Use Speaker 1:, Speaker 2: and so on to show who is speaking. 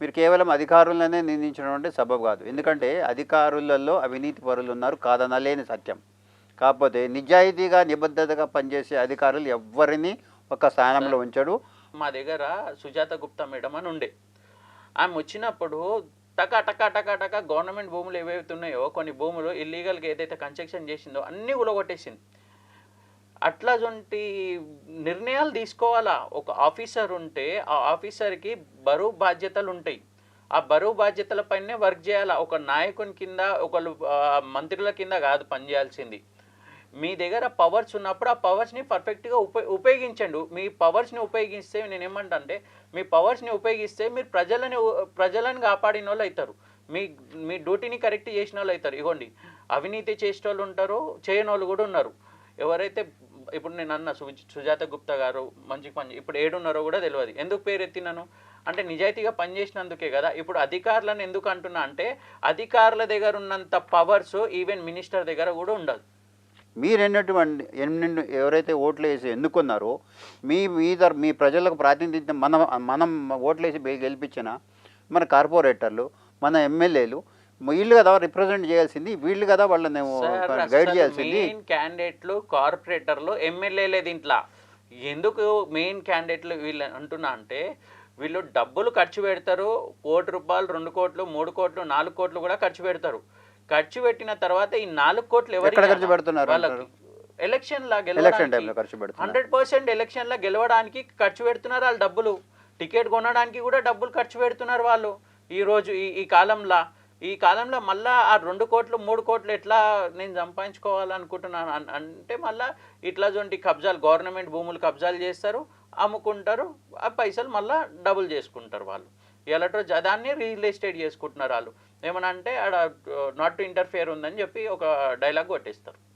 Speaker 1: మీరు కేవలం అధికారులనే నిందించడం అంటే సబబు కాదు. ఎందుకంటే అధికారులలో అవినీతి పరులు ఉన్నారు కాదనలేని సత్యం. కాకపోతే నిజాయితీగా నిబద్ధతగా పనిచేసే అధికారులు ఎవ్వరిని ఒక స్థానంలో ఉంచడు.
Speaker 2: మా దగ్గర సుజాత గుప్తా మేడం అని ఉండే. ఆమె వచ్చినప్పుడు టకా టకా టకా టకా గవర్నమెంట్ భూములు ఏవైతే ఉన్నాయో కొన్ని భూములు ఇల్లీగల్గా ఏదైతే కన్స్ట్రక్షన్ చేసిందో అన్నీ ఉలగొట్టేసింది అట్లాంటి నిర్ణయాలు తీసుకోవాలా? ఒక ఆఫీసర్ ఉంటే ఆ ఆఫీసర్కి బరువు బాధ్యతలు ఉంటాయి ఆ బరువు బాధ్యతల పైనే వర్క్ చేయాలా? ఒక నాయకుని కింద ఒకళ్ళు మంత్రుల కింద కాదు పనిచేయాల్సింది. మీ దగ్గర పవర్స్ ఉన్నప్పుడు ఆ పవర్స్ని పర్ఫెక్ట్గా ఉప ఉపయోగించండి. మీ పవర్స్ని ఉపయోగిస్తే నేను మీ పవర్స్ని ఉపయోగిస్తే మీరు ప్రజలని ప్రజలను కాపాడిన వాళ్ళు అవుతారు మీ మీ డ్యూటీని కరెక్ట్ చేసిన వాళ్ళు అవుతారు ఇగోండి అవినీతి చేసిన వాళ్ళు ఉంటారు చేయని వాళ్ళు కూడా ఉన్నారు. ఎవరైతే ఇప్పుడు నేను అన్న సు సుజాత గుప్తా గారు మంచి పని ఇప్పుడు ఏడున్నారో కూడా తెలియదు ఎందుకు పేరు ఎత్తినాను? అంటే నిజాయితీగా పనిచేసినందుకే కదా. ఇప్పుడు అధికారులను ఎందుకు అంటున్నా అంటే అధికారుల దగ్గర ఉన్నంత పవర్స్ ఈవెన్ మినిస్టర్ దగ్గర కూడా ఉండదు.
Speaker 1: మీరు ఎన్నటువంటి ఎన్ని ఎవరైతే ఓట్లు వేసి ఎన్నుకున్నారో మీ మీద మీ ప్రజలకు ప్రాతినిధ్యం మనం మనం ఓట్లు వేసి గెలిపించిన మన కార్పొరేటర్లు మన ఎమ్మెల్యేలు వీళ్ళు కదా రిప్రజెంట్ చేయాల్సింది వీళ్ళు కదా వాళ్ళని గైడ్ చేయాల్సింది.
Speaker 2: క్యాండిడేట్లు కార్పొరేటర్లు ఎమ్మెల్యేలే దీంట్లో. ఎందుకు మెయిన్ క్యాండిడేట్లు వీళ్ళు అంటున్నా అంటే వీళ్ళు డబ్బులు ఖర్చు పెడతారు కోటి రూపాయలు రెండు కోట్లు మూడు కోట్లు నాలుగు కోట్లు కూడా ఖర్చు పెడతారు. ఖర్చు పెట్టిన తర్వాత ఈ నాలుగు కోట్లు ఎవరికి
Speaker 1: ఎక్కడ ఖర్చు పెడుతున్నారు
Speaker 2: వాళ్ళకి? ఎలక్షన్ లా
Speaker 1: పెడుతున్నారు.
Speaker 2: హండ్రెడ్ పర్సెంట్ ఎలక్షన్లో గెలవడానికి ఖర్చు పెడుతున్నారు వాళ్ళు డబ్బులు. టికెట్ కొనడానికి కూడా డబ్బులు ఖర్చు పెడుతున్నారు వాళ్ళు. ఈ రోజు ఈ ఈ కాలంలో ఈ కాలంలో మళ్ళా ఆ రెండు కోట్లు మూడు కోట్లు ఎట్లా నేను సంపాదించుకోవాలనుకుంటున్నాను? అంటే మళ్ళా ఇట్లా కబ్జాలు గవర్నమెంట్ భూములు కబ్జాలు చేస్తారు అమ్ముకుంటారు ఆ పైసలు మళ్ళా డబుల్ చేసుకుంటారు వాళ్ళు. ఎలక్ట్రో దాన్ని రియల్ ఎస్టేట్ చేసుకుంటున్నారు వాళ్ళు. ఏమనంటే ఆడ నాట్ టు ఇంటర్ఫియర్ ఉందని చెప్పి ఒక డైలాగ్ కొట్టేస్తారు.